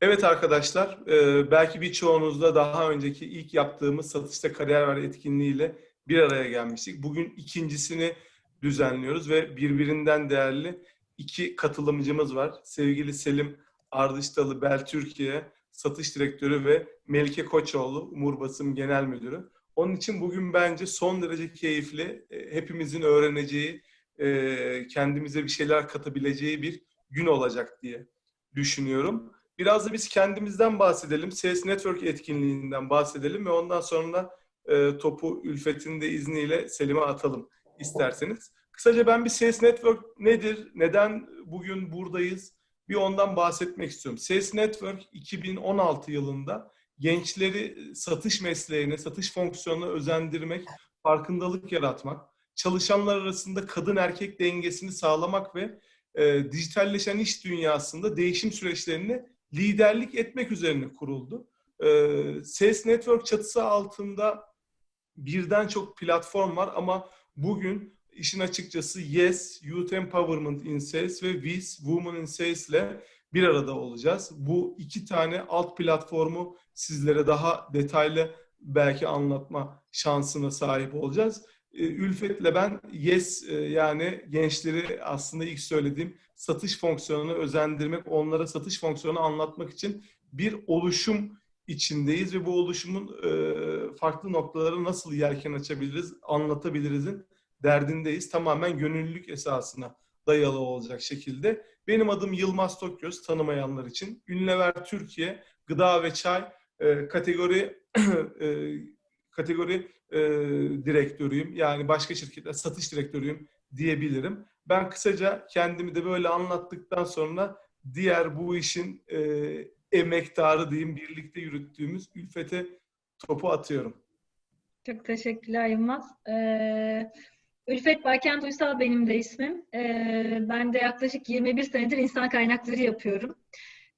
Evet arkadaşlar, e, belki birçoğunuzda daha önceki ilk yaptığımız Satışta Kariyer Var etkinliğiyle bir araya gelmiştik. Bugün ikincisini düzenliyoruz ve birbirinden değerli iki katılımcımız var. Sevgili Selim Ardıştalı Bel Türkiye Satış Direktörü ve Melike Koçoğlu Umur Basım Genel Müdürü. Onun için bugün bence son derece keyifli, e, hepimizin öğreneceği, e, kendimize bir şeyler katabileceği bir gün olacak diye düşünüyorum. Biraz da biz kendimizden bahsedelim. Sales Network etkinliğinden bahsedelim ve ondan sonra e, topu Ülfet'in de izniyle Selim'e atalım isterseniz. Kısaca ben bir Sales Network nedir, neden bugün buradayız bir ondan bahsetmek istiyorum. Sales Network 2016 yılında gençleri satış mesleğine, satış fonksiyonuna özendirmek, farkındalık yaratmak, çalışanlar arasında kadın erkek dengesini sağlamak ve e, dijitalleşen iş dünyasında değişim süreçlerini liderlik etmek üzerine kuruldu. E, Sales Network çatısı altında birden çok platform var ama bugün işin açıkçası Yes, Youth Empowerment in Sales ve Biz, Women in Sales ile bir arada olacağız. Bu iki tane alt platformu sizlere daha detaylı belki anlatma şansına sahip olacağız. E, Ülfet'le ben Yes e, yani gençleri aslında ilk söylediğim satış fonksiyonunu özendirmek, onlara satış fonksiyonunu anlatmak için bir oluşum içindeyiz ve bu oluşumun e, farklı noktalara nasıl yelken açabiliriz, anlatabilirizin derdindeyiz. Tamamen gönüllülük esasına dayalı olacak şekilde. Benim adım Yılmaz Tokgöz tanımayanlar için. Ünlever Türkiye Gıda ve Çay e, kategori kategori e, direktörüyüm. Yani başka şirketler satış direktörüyüm diyebilirim. Ben kısaca kendimi de böyle anlattıktan sonra diğer bu işin e, emektarı diyeyim birlikte yürüttüğümüz Ülfet'e topu atıyorum. Çok teşekkürler Yılmaz. Ee, Ülfet Baykent Uysal benim de ismim. Ee, ben de yaklaşık 21 senedir insan kaynakları yapıyorum.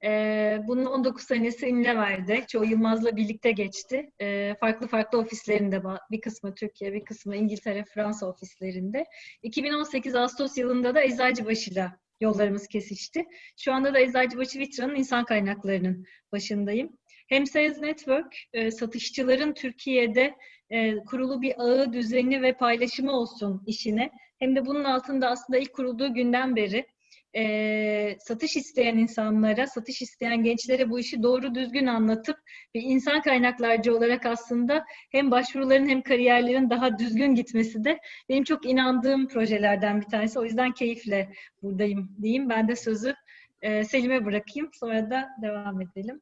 Ee, bunun 19 senesi Unilever'de. Çoğu Yılmaz'la birlikte geçti. Ee, farklı farklı ofislerinde, bir kısmı Türkiye, bir kısmı İngiltere, Fransa ofislerinde. 2018 Ağustos yılında da Eczacıbaşı'yla yollarımız kesişti. Şu anda da Eczacıbaşı Vitra'nın insan kaynaklarının başındayım. Hem Sales Network, e, satışçıların Türkiye'de e, kurulu bir ağı, düzeni ve paylaşımı olsun işine. Hem de bunun altında aslında ilk kurulduğu günden beri e, satış isteyen insanlara, satış isteyen gençlere bu işi doğru düzgün anlatıp bir insan kaynaklarcı olarak aslında hem başvuruların hem kariyerlerin daha düzgün gitmesi de benim çok inandığım projelerden bir tanesi. O yüzden keyifle buradayım diyeyim. Ben de sözü e, Selim'e bırakayım. Sonra da devam edelim.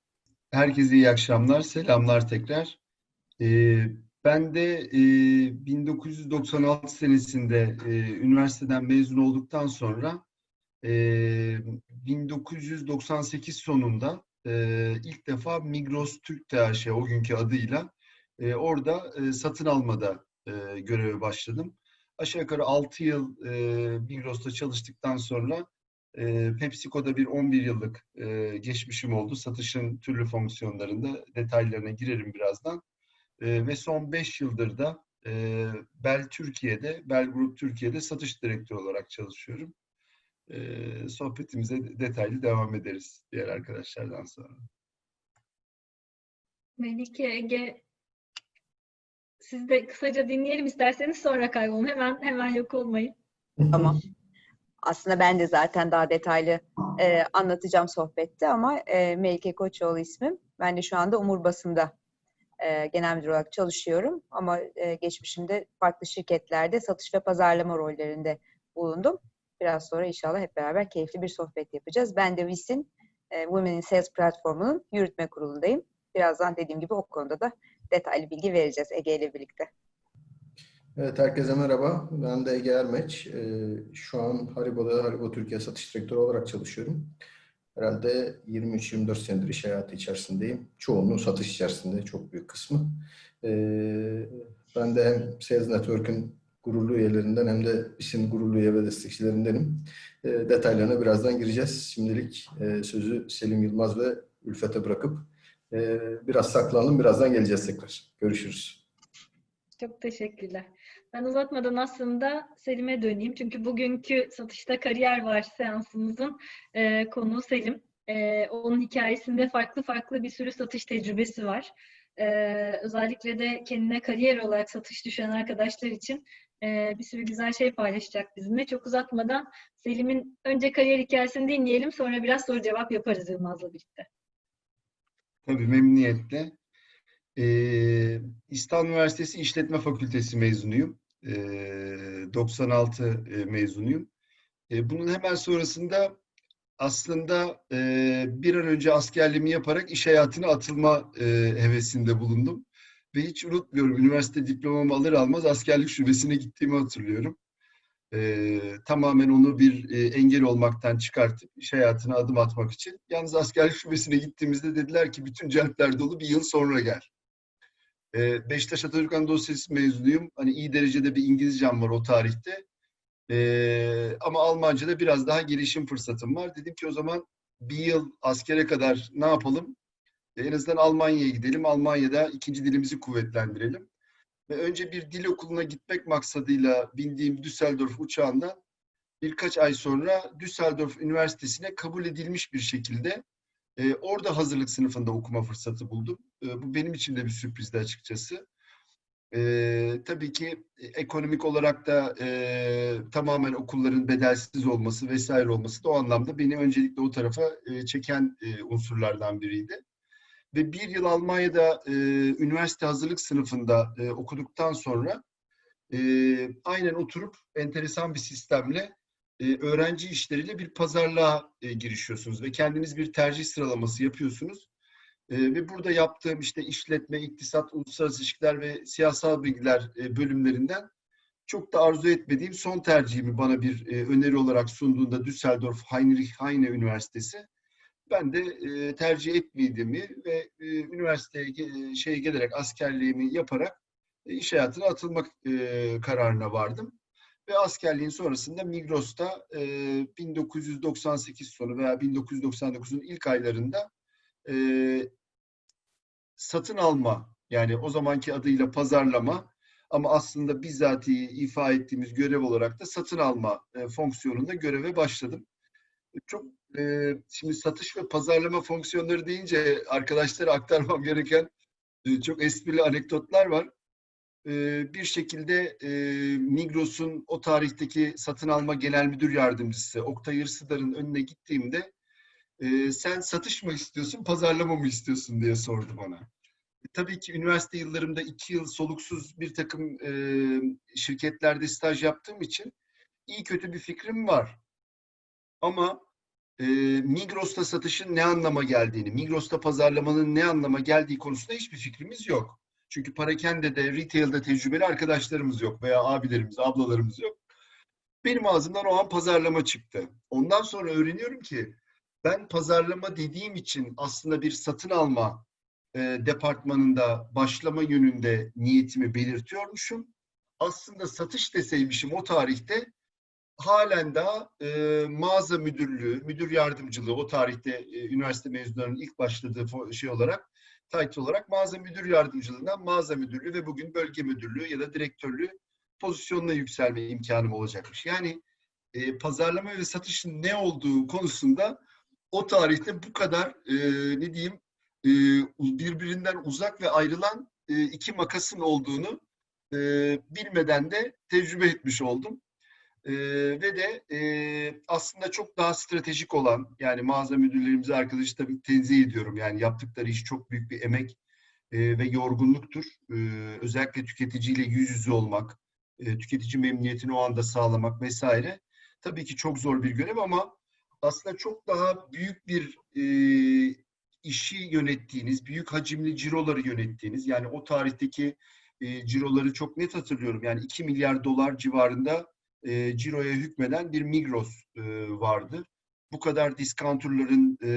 Herkese iyi akşamlar, selamlar tekrar. Ee, ben de e, 1996 senesinde e, üniversiteden mezun olduktan sonra e, 1998 sonunda e, ilk defa Migros Türk THŞ o günkü adıyla e, orada e, satın almada e, göreve başladım. Aşağı yukarı 6 yıl e, Migros'ta çalıştıktan sonra e, PepsiCo'da bir 11 yıllık e, geçmişim oldu. Satışın türlü fonksiyonlarında detaylarına girerim birazdan. E, ve son 5 yıldır da e, Bel Türkiye'de, Bel Group Türkiye'de satış direktörü olarak çalışıyorum. E, sohbetimize detaylı devam ederiz diğer arkadaşlardan sonra. Melike, Ege siz de kısaca dinleyelim isterseniz sonra kaybolun. Hemen hemen yok olmayın. Tamam. Aslında ben de zaten daha detaylı e, anlatacağım sohbette ama e, Melike Koçoğlu ismim. Ben de şu anda Umur Basın'da e, genel müdür olarak çalışıyorum. Ama e, geçmişimde farklı şirketlerde satış ve pazarlama rollerinde bulundum. Biraz sonra inşallah hep beraber keyifli bir sohbet yapacağız. Ben de VIS'in e, Women in Sales platformunun yürütme kurulundayım. Birazdan dediğim gibi o konuda da detaylı bilgi vereceğiz Ege ile birlikte. Evet, herkese merhaba. Ben de Ege Ermeç. Ee, şu an Haribo'da Haribo Türkiye Satış Direktörü olarak çalışıyorum. Herhalde 23-24 senedir iş hayatı içerisindeyim. Çoğunluğu satış içerisinde, çok büyük kısmı. Ee, ben de hem Sales Network'ün gururlu üyelerinden hem de işin gururlu üye ve destekçilerindenim. Ee, detaylarına birazdan gireceğiz. Şimdilik e, sözü Selim Yılmaz ve Ülfet'e bırakıp e, biraz saklanalım. Birazdan geleceğiz tekrar. Görüşürüz. Çok teşekkürler. Ben uzatmadan aslında Selim'e döneyim. Çünkü bugünkü satışta kariyer var seansımızın e, konuğu Selim. Ee, onun hikayesinde farklı farklı bir sürü satış tecrübesi var. Ee, özellikle de kendine kariyer olarak satış düşen arkadaşlar için e, bir sürü güzel şey paylaşacak bizimle. Çok uzatmadan Selim'in önce kariyer hikayesini dinleyelim, sonra biraz soru cevap yaparız Yılmaz'la birlikte. Tabii memnuniyetle. Ee, İstanbul Üniversitesi İşletme Fakültesi mezunuyum. Ee, 96 e, mezunuyum. Ee, bunun hemen sonrasında aslında e, bir an önce askerliğimi yaparak iş hayatına atılma e, hevesinde bulundum. Ve hiç unutmuyorum, üniversite diplomamı alır almaz askerlik şubesine gittiğimi hatırlıyorum. Ee, tamamen onu bir e, engel olmaktan çıkartıp iş hayatına adım atmak için. Yalnız askerlik şubesine gittiğimizde dediler ki bütün celtler dolu bir yıl sonra gel. Ee, Beşiktaş Atatürk Anadolu Lisesi mezunuyum. Hani iyi derecede bir İngilizcem var o tarihte. Ee, ama Almanca'da biraz daha gelişim fırsatım var. Dedim ki o zaman bir yıl askere kadar ne yapalım? En azından Almanya'ya gidelim. Almanya'da ikinci dilimizi kuvvetlendirelim. Ve önce bir dil okuluna gitmek maksadıyla bindiğim Düsseldorf uçağından birkaç ay sonra Düsseldorf Üniversitesi'ne kabul edilmiş bir şekilde e, orada hazırlık sınıfında okuma fırsatı buldum. E, bu benim için de bir sürprizdi açıkçası. E, tabii ki ekonomik olarak da e, tamamen okulların bedelsiz olması vesaire olması da o anlamda beni öncelikle o tarafa e, çeken e, unsurlardan biriydi. Ve bir yıl Almanya'da e, üniversite hazırlık sınıfında e, okuduktan sonra e, aynen oturup enteresan bir sistemle e, öğrenci işleriyle bir pazarlığa e, girişiyorsunuz ve kendiniz bir tercih sıralaması yapıyorsunuz. E, ve burada yaptığım işte işletme, iktisat, uluslararası ilişkiler ve siyasal bilgiler e, bölümlerinden çok da arzu etmediğim son tercihimi bana bir e, öneri olarak sunduğunda Düsseldorf Heinrich Heine Üniversitesi ben de e, tercih etmediğimi ve e, üniversiteye ge- şey gelerek askerliğimi yaparak e, iş hayatına atılmak e, kararına vardım. Ve askerliğin sonrasında Migros'ta e, 1998 sonu veya 1999'un ilk aylarında e, satın alma yani o zamanki adıyla pazarlama ama aslında bizzatihi ifa ettiğimiz görev olarak da satın alma e, fonksiyonunda göreve başladım. Çok e, şimdi satış ve pazarlama fonksiyonları deyince arkadaşlara aktarmam gereken e, çok esprili anekdotlar var. E, bir şekilde e, Migros'un o tarihteki satın alma genel müdür yardımcısı Oktay Irsıdar'ın önüne gittiğimde e, sen satış mı istiyorsun, pazarlama mı istiyorsun diye sordu bana. E, tabii ki üniversite yıllarımda iki yıl soluksuz bir takım e, şirketlerde staj yaptığım için iyi kötü bir fikrim var. Ama e, Migros'ta satışın ne anlama geldiğini, Migros'ta pazarlamanın ne anlama geldiği konusunda hiçbir fikrimiz yok. Çünkü Parakende'de, retail'de tecrübeli arkadaşlarımız yok veya abilerimiz, ablalarımız yok. Benim ağzımdan o an pazarlama çıktı. Ondan sonra öğreniyorum ki ben pazarlama dediğim için aslında bir satın alma e, departmanında başlama yönünde niyetimi belirtiyormuşum. Aslında satış deseymişim o tarihte halen daha e, mağaza müdürlüğü, müdür yardımcılığı o tarihte e, üniversite mezunlarının ilk başladığı şey olarak, title olarak mağaza müdür yardımcılığından mağaza müdürlüğü ve bugün bölge müdürlüğü ya da direktörlüğü pozisyonuna yükselme imkanım olacakmış. Yani e, pazarlama ve satışın ne olduğu konusunda o tarihte bu kadar e, ne diyeyim e, birbirinden uzak ve ayrılan e, iki makasın olduğunu e, bilmeden de tecrübe etmiş oldum. Ee, ve de e, aslında çok daha stratejik olan yani mağaza müdürlerimize arkadaşı tabii tenzih ediyorum. Yani yaptıkları iş çok büyük bir emek e, ve yorgunluktur. E, özellikle tüketiciyle yüz yüze olmak, e, tüketici memnuniyetini o anda sağlamak vesaire. Tabii ki çok zor bir görev ama aslında çok daha büyük bir e, işi yönettiğiniz, büyük hacimli ciroları yönettiğiniz yani o tarihteki e, ciroları çok net hatırlıyorum. Yani 2 milyar dolar civarında e, ciroya hükmeden bir Migros e, vardı. Bu kadar discounterların e,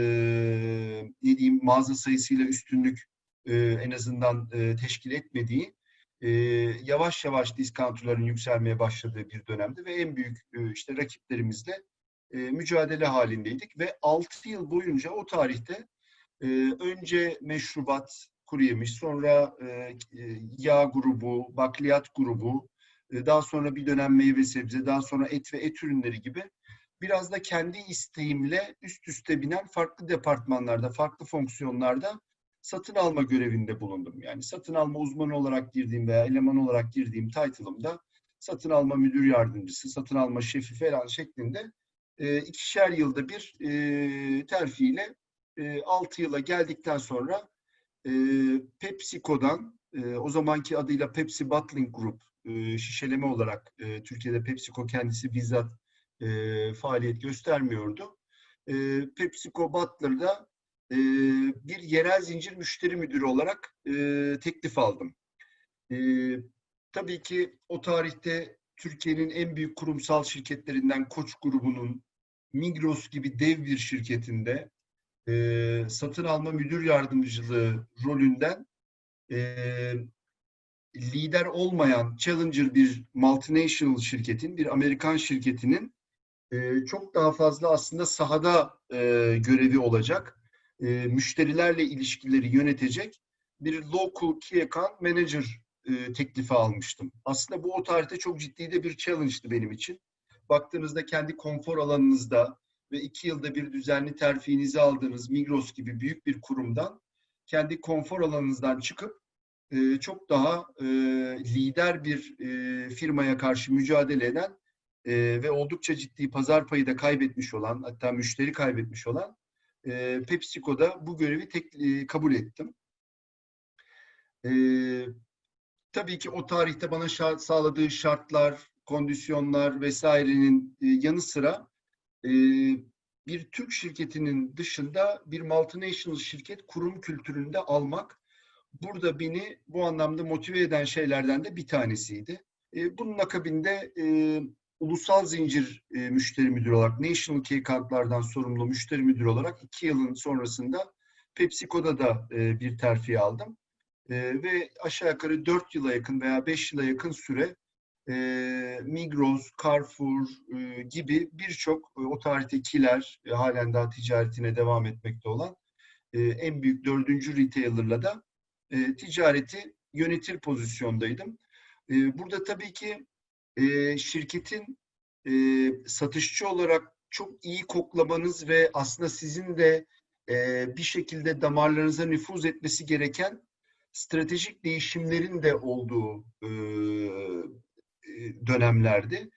ne diyeyim mağaza sayısıyla üstünlük e, en azından e, teşkil etmediği e, yavaş yavaş discounterların yükselmeye başladığı bir dönemde ve en büyük e, işte rakiplerimizle e, mücadele halindeydik ve 6 yıl boyunca o tarihte e, önce meşrubat kuru yemiş, sonra e, e, yağ grubu, bakliyat grubu, daha sonra bir dönem meyve sebze, daha sonra et ve et ürünleri gibi biraz da kendi isteğimle üst üste binen farklı departmanlarda, farklı fonksiyonlarda satın alma görevinde bulundum. Yani satın alma uzmanı olarak girdiğim veya eleman olarak girdiğim title'ımda satın alma müdür yardımcısı, satın alma şefi falan şeklinde e, ikişer yılda bir e, terfiyle e, 6 yıla geldikten sonra e, PepsiCo'dan o zamanki adıyla Pepsi Bottling Group e, şişeleme olarak e, Türkiye'de PepsiCo kendisi bizzat e, faaliyet göstermiyordu. PepsiCo Butler'da e, bir yerel zincir müşteri müdürü olarak teklif aldım. Tabii ki o tarihte Türkiye'nin en büyük kurumsal şirketlerinden Koç grubunun Migros gibi dev bir şirketinde satın alma müdür yardımcılığı rolünden lider olmayan challenger bir multinational şirketin, bir Amerikan şirketinin e, çok daha fazla aslında sahada e, görevi olacak, e, müşterilerle ilişkileri yönetecek bir local key account manager teklifi almıştım. Aslında bu o tarihte çok ciddi de bir challenge'dı benim için. Baktığınızda kendi konfor alanınızda ve iki yılda bir düzenli terfiinizi aldığınız Migros gibi büyük bir kurumdan kendi konfor alanınızdan çıkıp e, çok daha e, lider bir e, firmaya karşı mücadele eden ve oldukça ciddi pazar payı da kaybetmiş olan, hatta müşteri kaybetmiş olan PepsiCo'da bu görevi tek, kabul ettim. Tabii ki o tarihte bana sağladığı şartlar, kondisyonlar vesairenin yanı sıra bir Türk şirketinin dışında bir multinational şirket kurum kültüründe almak burada beni bu anlamda motive eden şeylerden de bir tanesiydi. E, bunun akabinde e, ulusal zincir e, müşteri müdürü olarak, National Key Account'lardan sorumlu müşteri müdürü olarak iki yılın sonrasında PepsiCo'da da bir terfi aldım. Ve aşağı yukarı dört yıla yakın veya beş yıla yakın süre Migros, Carrefour gibi birçok o tarihtekiler e, halen daha ticaretine devam etmekte olan en büyük dördüncü retailer'la da e, ticareti yönetir pozisyondaydım. E, burada tabii ki e, şirketin satışçı olarak çok iyi koklamanız ve aslında sizin de bir şekilde damarlarınıza nüfuz etmesi gereken stratejik değişimlerin de olduğu dönemlerdi.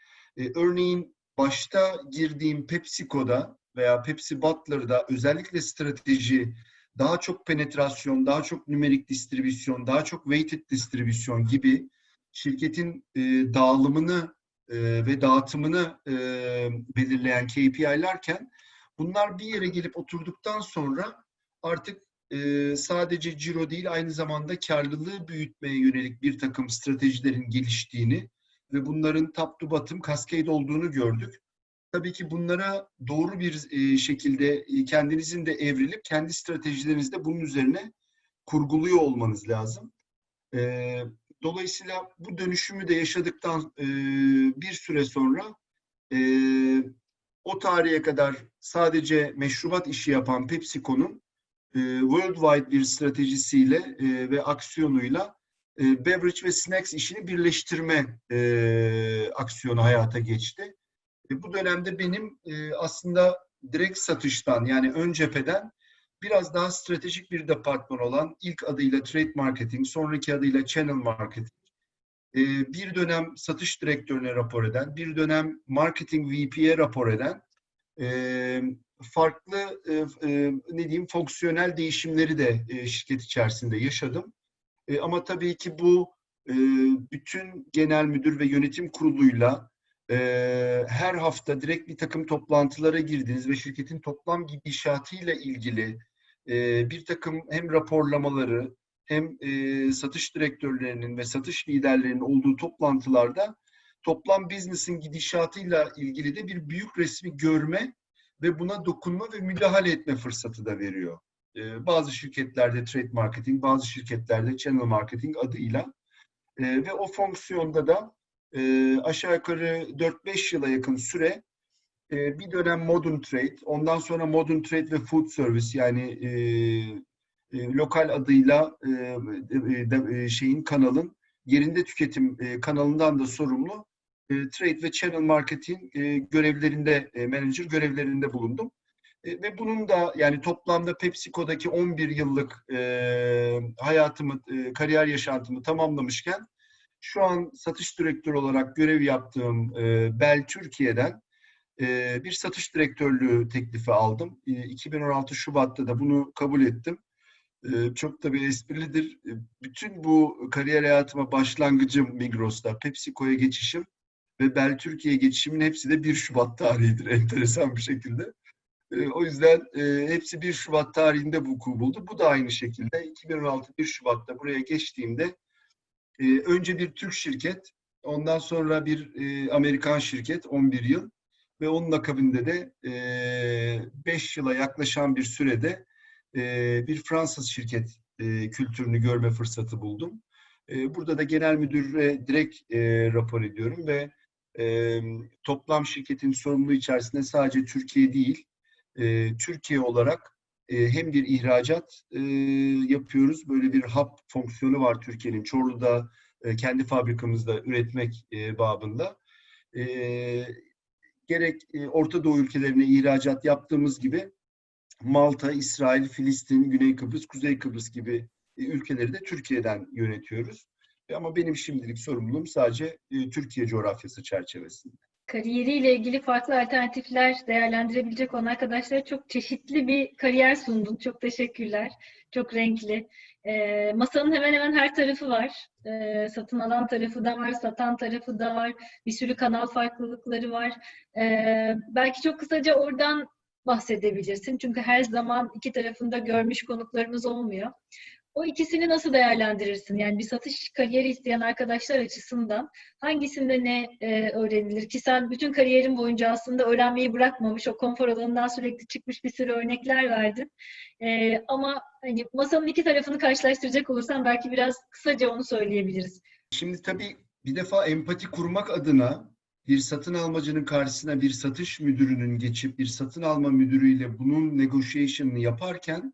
Örneğin başta girdiğim PepsiCo'da veya Pepsi Butler'da özellikle strateji, daha çok penetrasyon, daha çok nümerik distribüsyon, daha çok weighted distribüsyon gibi şirketin e, dağılımını e, ve dağıtımını e, belirleyen KPI'lerken bunlar bir yere gelip oturduktan sonra artık e, sadece ciro değil aynı zamanda karlılığı büyütmeye yönelik bir takım stratejilerin geliştiğini ve bunların top to bottom cascade olduğunu gördük. Tabii ki bunlara doğru bir e, şekilde e, kendinizin de evrilip kendi stratejilerinizde bunun üzerine kurguluyor olmanız lazım. E, dolayısıyla bu dönüşümü de yaşadıktan bir süre sonra o tarihe kadar sadece meşrubat işi yapan PepsiCo'nun worldwide bir stratejisiyle ve aksiyonuyla beverage ve snacks işini birleştirme aksiyonu hayata geçti. E, bu dönemde benim e, aslında direkt satıştan yani ön cepheden biraz daha stratejik bir departman olan ilk adıyla trade marketing, sonraki adıyla channel marketing, e, bir dönem satış direktörüne rapor eden, bir dönem marketing VP'ye rapor eden farklı ne diyeyim fonksiyonel değişimleri de şirket içerisinde yaşadım. Ama tabii ki bu bütün genel müdür ve yönetim kuruluyla e, her hafta direkt bir takım toplantılara girdiniz ve şirketin toplam gidişatıyla ilgili e, bir takım hem raporlamaları hem e, satış direktörlerinin ve satış liderlerinin olduğu toplantılarda toplam business'in gidişatıyla ilgili de bir büyük resmi görme ve buna dokunma ve müdahale etme fırsatı da veriyor. Ee, bazı şirketlerde trade marketing, bazı şirketlerde channel marketing adıyla ee, ve o fonksiyonda da e, aşağı yukarı 4-5 yıla yakın süre e, bir dönem modern trade, ondan sonra modern trade ve food service yani e, e, lokal adıyla e, e, şeyin kanalın yerinde tüketim e, kanalından da sorumlu e, trade ve channel marketing e, görevlerinde, e, manager görevlerinde bulundum. E, ve bunun da yani toplamda PepsiCo'daki 11 yıllık e, hayatımı, e, kariyer yaşantımı tamamlamışken şu an satış direktörü olarak görev yaptığım e, Bell Türkiye'den e, bir satış direktörlüğü teklifi aldım. E, 2016 Şubat'ta da bunu kabul ettim. E, çok da bir esprilidir. E, bütün bu kariyer hayatıma başlangıcım Migros'ta, PepsiCo'ya geçişim ve Bell Türkiye'ye geçişimin hepsi de 1 Şubat tarihidir enteresan bir şekilde. E, o yüzden e, hepsi 1 Şubat tarihinde vuku buldu. Bu da aynı şekilde 2016 1 Şubat'ta buraya geçtiğimde e, önce bir Türk şirket, ondan sonra bir e, Amerikan şirket 11 yıl ve onun akabinde de 5 yıla yaklaşan bir sürede e, bir Fransız şirket e, kültürünü görme fırsatı buldum. E, burada da genel müdüre direkt e, rapor ediyorum ve e, toplam şirketin sorumluluğu içerisinde sadece Türkiye değil, e, Türkiye olarak e, hem bir ihracat e, yapıyoruz, böyle bir hub fonksiyonu var Türkiye'nin Çorlu'da e, kendi fabrikamızda üretmek e, babında. E, gerek Orta Doğu ülkelerine ihracat yaptığımız gibi Malta, İsrail, Filistin, Güney Kıbrıs, Kuzey Kıbrıs gibi ülkeleri de Türkiye'den yönetiyoruz. Ama benim şimdilik sorumluluğum sadece Türkiye coğrafyası çerçevesinde. Kariyeriyle ilgili farklı alternatifler değerlendirebilecek olan arkadaşlara çok çeşitli bir kariyer sundun. Çok teşekkürler. Çok renkli. Ee, masanın hemen hemen her tarafı var. Ee, satın alan tarafı da var, satan tarafı da var. Bir sürü kanal farklılıkları var. Ee, belki çok kısaca oradan bahsedebilirsin. Çünkü her zaman iki tarafında görmüş konuklarımız olmuyor. O ikisini nasıl değerlendirirsin? Yani bir satış kariyeri isteyen arkadaşlar açısından hangisinde ne e, öğrenilir? Ki sen bütün kariyerin boyunca aslında öğrenmeyi bırakmamış, o konfor alanından sürekli çıkmış bir sürü örnekler verdin. E, ama hani masanın iki tarafını karşılaştıracak olursan belki biraz kısaca onu söyleyebiliriz. Şimdi tabii bir defa empati kurmak adına bir satın almacının karşısına bir satış müdürünün geçip bir satın alma müdürüyle bunun negotiation'ını yaparken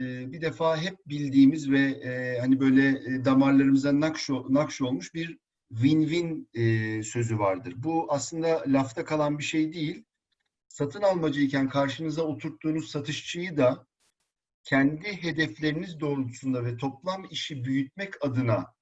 bir defa hep bildiğimiz ve e, hani böyle e, damarlarımıza nakş, nakş olmuş bir win-win e, sözü vardır. Bu aslında lafta kalan bir şey değil. Satın almacıyken karşınıza oturttuğunuz satışçıyı da kendi hedefleriniz doğrultusunda ve toplam işi büyütmek adına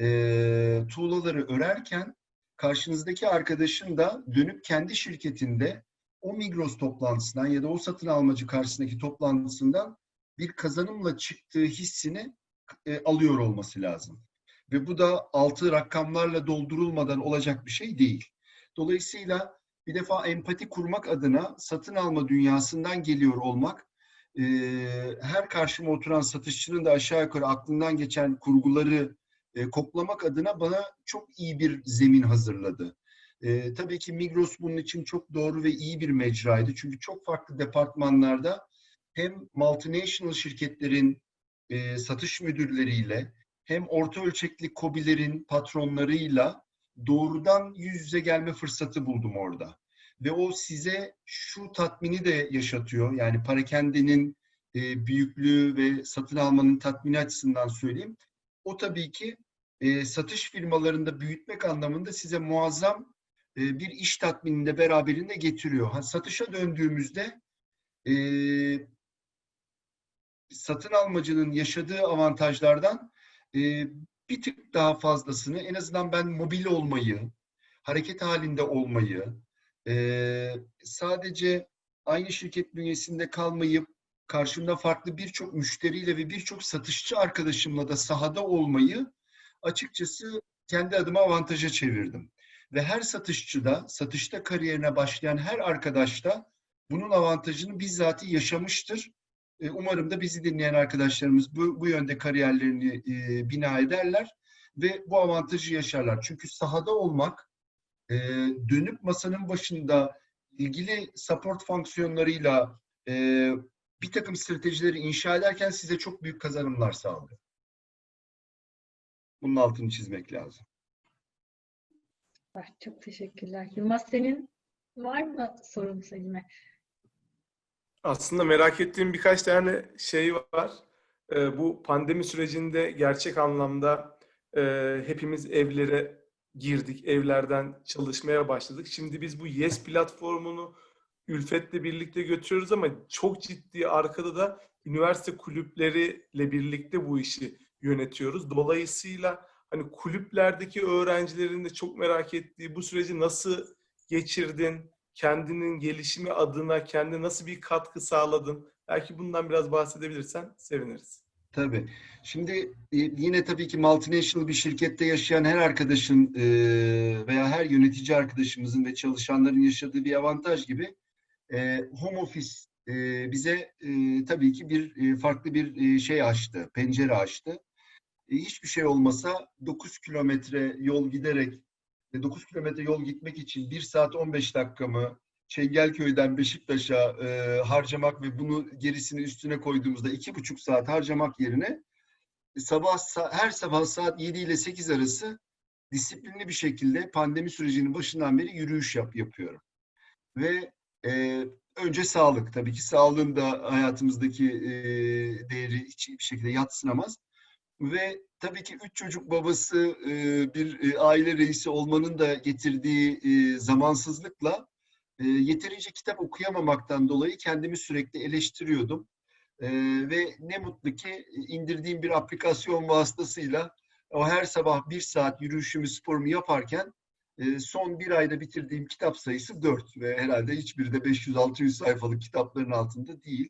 e, tuğlaları örerken karşınızdaki arkadaşın da dönüp kendi şirketinde o Migros toplantısından ya da o satın almacı karşısındaki toplantısından bir kazanımla çıktığı hissini e, alıyor olması lazım. Ve bu da altı rakamlarla doldurulmadan olacak bir şey değil. Dolayısıyla bir defa empati kurmak adına satın alma dünyasından geliyor olmak, e, her karşıma oturan satışçının da aşağı yukarı aklından geçen kurguları e, koklamak adına bana çok iyi bir zemin hazırladı. E, tabii ki Migros bunun için çok doğru ve iyi bir mecraydı. Çünkü çok farklı departmanlarda hem multinational şirketlerin e, satış müdürleriyle hem orta ölçekli kobilerin patronlarıyla doğrudan yüz yüze gelme fırsatı buldum orada. Ve o size şu tatmini de yaşatıyor. Yani parakendenin e, büyüklüğü ve satın almanın tatmini açısından söyleyeyim. O tabii ki e, satış firmalarında büyütmek anlamında size muazzam e, bir iş tatminini de beraberinde getiriyor. Ha, satışa döndüğümüzde e, satın almacının yaşadığı avantajlardan e, bir tık daha fazlasını en azından ben mobil olmayı, hareket halinde olmayı, e, sadece aynı şirket bünyesinde kalmayıp karşımda farklı birçok müşteriyle ve birçok satışçı arkadaşımla da sahada olmayı açıkçası kendi adıma avantaja çevirdim. Ve her satışçıda, satışta kariyerine başlayan her arkadaş da bunun avantajını bizzat yaşamıştır. E, Umarım da bizi dinleyen arkadaşlarımız bu, bu yönde kariyerlerini e, bina ederler ve bu avantajı yaşarlar. Çünkü sahada olmak, e, dönüp masanın başında ilgili support fonksiyonlarıyla e, bir takım stratejileri inşa ederken size çok büyük kazanımlar sağlıyor. Bunun altını çizmek lazım. Çok teşekkürler. Yılmaz senin var mı sorun Selim'e? Aslında merak ettiğim birkaç tane şey var. Ee, bu pandemi sürecinde gerçek anlamda e, hepimiz evlere girdik, evlerden çalışmaya başladık. Şimdi biz bu Yes platformunu Ülfet'le birlikte götürüyoruz ama çok ciddi arkada da üniversite kulüpleriyle birlikte bu işi yönetiyoruz. Dolayısıyla hani kulüplerdeki öğrencilerin de çok merak ettiği bu süreci nasıl geçirdin? Kendinin gelişimi adına kendi nasıl bir katkı sağladın? Belki bundan biraz bahsedebilirsen seviniriz. Tabii. Şimdi e, yine tabii ki multinational bir şirkette yaşayan her arkadaşın e, veya her yönetici arkadaşımızın ve çalışanların yaşadığı bir avantaj gibi e, home office bize tabii ki bir farklı bir şey açtı, pencere açtı. Hiçbir şey olmasa 9 kilometre yol giderek, 9 kilometre yol gitmek için 1 saat 15 dakikamı Çengelköy'den Beşiktaş'a e, harcamak ve bunu gerisini üstüne koyduğumuzda iki buçuk saat harcamak yerine e, sabah sa- her sabah saat 7 ile 8 arası disiplinli bir şekilde pandemi sürecinin başından beri yürüyüş yap, yapıyorum. Ve e, önce sağlık. Tabii ki sağlığın da hayatımızdaki e, değeri hiç bir şekilde yatsınamaz. Ve tabii ki üç çocuk babası e, bir e, aile reisi olmanın da getirdiği e, zamansızlıkla yeterince kitap okuyamamaktan dolayı kendimi sürekli eleştiriyordum. Ve ne mutlu ki indirdiğim bir aplikasyon vasıtasıyla o her sabah bir saat yürüyüşümü, sporumu yaparken son bir ayda bitirdiğim kitap sayısı 4 ve herhalde hiçbiri de 500-600 sayfalık kitapların altında değil.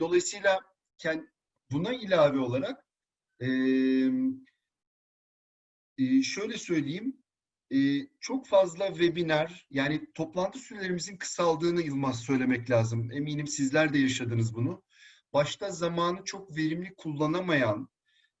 Dolayısıyla buna ilave olarak e, e, şöyle söyleyeyim, e, çok fazla webinar, yani toplantı sürelerimizin kısaldığını Yılmaz söylemek lazım. Eminim sizler de yaşadınız bunu. Başta zamanı çok verimli kullanamayan,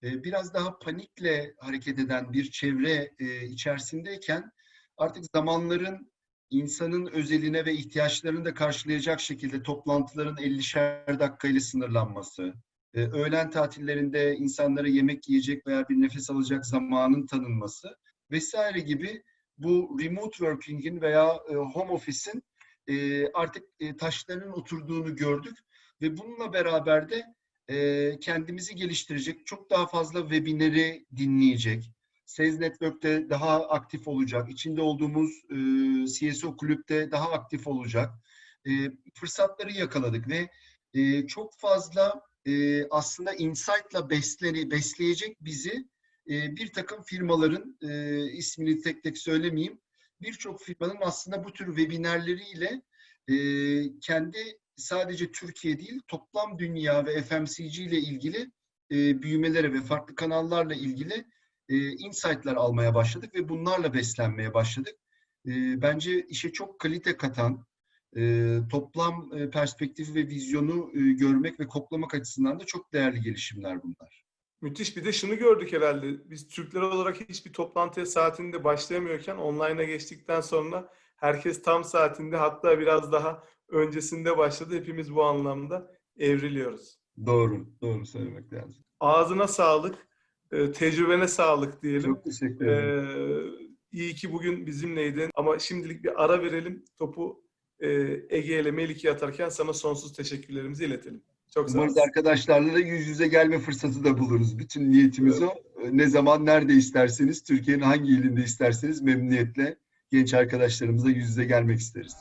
e, biraz daha panikle hareket eden bir çevre e, içerisindeyken artık zamanların insanın özeline ve ihtiyaçlarını da karşılayacak şekilde toplantıların 50'şer dakikayla sınırlanması, e, öğlen tatillerinde insanlara yemek yiyecek veya bir nefes alacak zamanın tanınması vesaire gibi bu remote working'in veya e, home office'in e, artık e, taşlarının oturduğunu gördük ve bununla beraber de e, kendimizi geliştirecek, çok daha fazla webineri dinleyecek, Sales Network'te daha aktif olacak, içinde olduğumuz e, CSO kulüpte daha aktif olacak e, fırsatları yakaladık ve e, çok fazla e, aslında insight'la besleni, besleyecek bizi e, bir takım firmaların e, ismini tek tek söylemeyeyim. Birçok firmanın aslında bu tür webinarleriyle e, kendi sadece Türkiye değil toplam dünya ve FMCG ile ilgili büyümelere ve farklı kanallarla ilgili insight'lar almaya başladık ve bunlarla beslenmeye başladık. Bence işe çok kalite katan, e, toplam e, perspektifi ve vizyonu e, görmek ve koklamak açısından da çok değerli gelişimler bunlar. Müthiş. Bir de şunu gördük herhalde. Biz Türkler olarak hiçbir toplantıya saatinde başlayamıyorken online'a geçtikten sonra herkes tam saatinde hatta biraz daha öncesinde başladı. Hepimiz bu anlamda evriliyoruz. Doğru, doğru söylemek lazım. Ağzına sağlık, tecrübene sağlık diyelim. Çok teşekkür ederim. Ee, iyi ki bugün bizimleydin. Ama şimdilik bir ara verelim. Topu e, Ege ile Melike'ye atarken sana sonsuz teşekkürlerimizi iletelim. Çok sağ Umarız olun. arkadaşlarla da yüz yüze gelme fırsatı da buluruz. Bütün niyetimiz o. Ne zaman, nerede isterseniz, Türkiye'nin hangi ilinde isterseniz memnuniyetle genç arkadaşlarımızla yüz yüze gelmek isteriz.